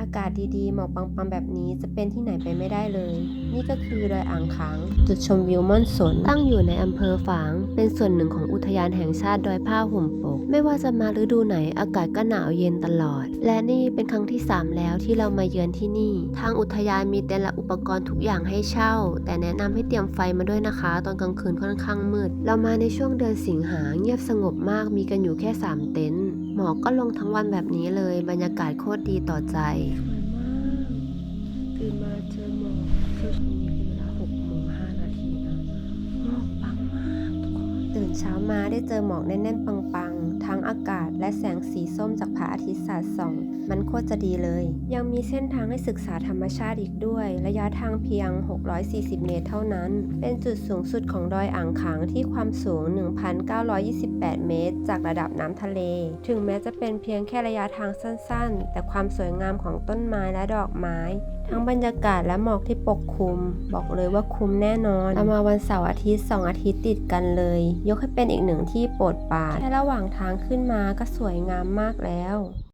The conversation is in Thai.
อากาศดีๆ หมอกปังๆ แบบนี้จะเป็นที่ไหนไปไม่ได้เลย นี่ก็คือดอยอ่างขาง จุดชมวิวม่อนสน ตั้งอยู่ในอำเภอฝาง เป็นส่วนหนึ่งของอุทยานแห่งชาติดอยผ้าห่มปก ไม่ว่าจะมาฤดูไหนอากาศก็หนาวเย็นตลอด และนี่เป็นครั้งที่ 3 แล้วที่เรามาเยือนที่นี่ ทางอุทยานมีเต็นท์และอุปกรณ์ทุกอย่างให้เช่า แต่แนะนำให้เตรียมไฟมาด้วยนะคะ ตอนกลางคืนค่อนข้างมืด เรามาในช่วงเดือนสิงหาเงียบสงบมากมีกันอยู่แค่ 3 เต็นท์ อกก็ลงทั้งวันแบบนี้เลย บรรยากาศโคตรดีต่อใจสวยมากตื่นมาเจอหมอกช่วงนี้เป็นเวลา6โมง5นาทีนะหมอกปังมากทุกคนตื่นเช้ามาได้เจอหมอกแน่นๆปังๆ ทั้งอากาศ และแสงสีส้มจากพระอาทิตย์สาดส่อง มันโคตรจะดีเลย ยังมีเส้นทางให้ศึกษาธรรมชาติอีกด้วย ระยะทางเพียง 640 เมตรเท่านั้น เป็นจุดสูงสุดของดอยอ่างขางที่ความสูง 1,928 เมตร จากระดับน้ำทะเล ถึงแม้จะเป็นเพียงแค่ระยะทางสั้นๆ แต่ความสวยงามของต้นไม้และดอกไม้ ทั้งบรรยากาศและหมอกที่ปกคลุม บอกเลยว่าคุ้มแน่นอนเรามาวันเสาร์อาทิตย์ 2 อาทิตย์ติดกันเลย ยกให้เป็นอีกหนึ่งที่โปรดปรานแค่ระหว่างทางขึ้นมาก็สวยงามมากแล้ว